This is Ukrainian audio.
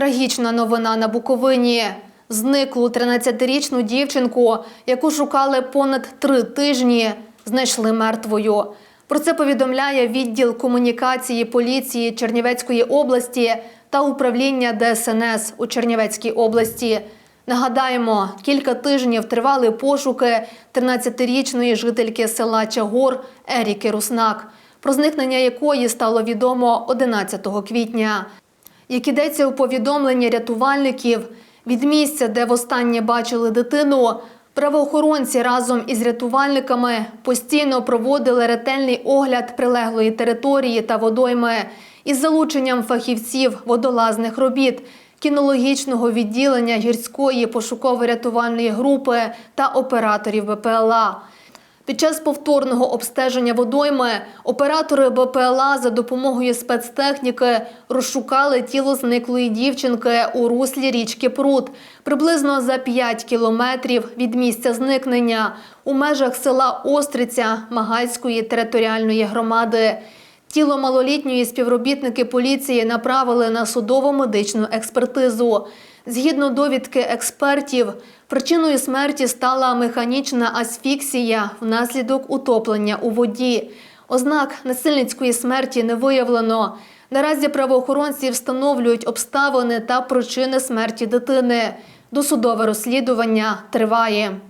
Трагічна новина на Буковині. Зниклу 13-річну дівчинку, яку шукали понад три тижні, знайшли мертвою. Про це повідомляє відділ комунікації поліції Чернівецької області та управління ДСНС у Чернівецькій області. Нагадаємо, кілька тижнів тривали пошуки 13-річної жительки села Чагор Еріки Руснак, про зникнення якої стало відомо 11 квітня. Як ідеться у повідомленні рятувальників, від місця, де востаннє бачили дитину, правоохоронці разом із рятувальниками постійно проводили ретельний огляд прилеглої території та водойми із залученням фахівців водолазних робіт, кінологічного відділення гірської пошуково-рятувальної групи та операторів БПЛА. Під час повторного обстеження водойми оператори БПЛА за допомогою спецтехніки розшукали тіло зниклої дівчинки у руслі річки Прут приблизно за 5 кілометрів від місця зникнення у межах села Остриця Магайської територіальної громади. Тіло малолітньої співробітники поліції направили на судово-медичну експертизу. Згідно довідки експертів, причиною смерті стала механічна асфіксія внаслідок утоплення у воді. Ознак насильницької смерті не виявлено. Наразі правоохоронці встановлюють обставини та причини смерті дитини. Досудове розслідування триває.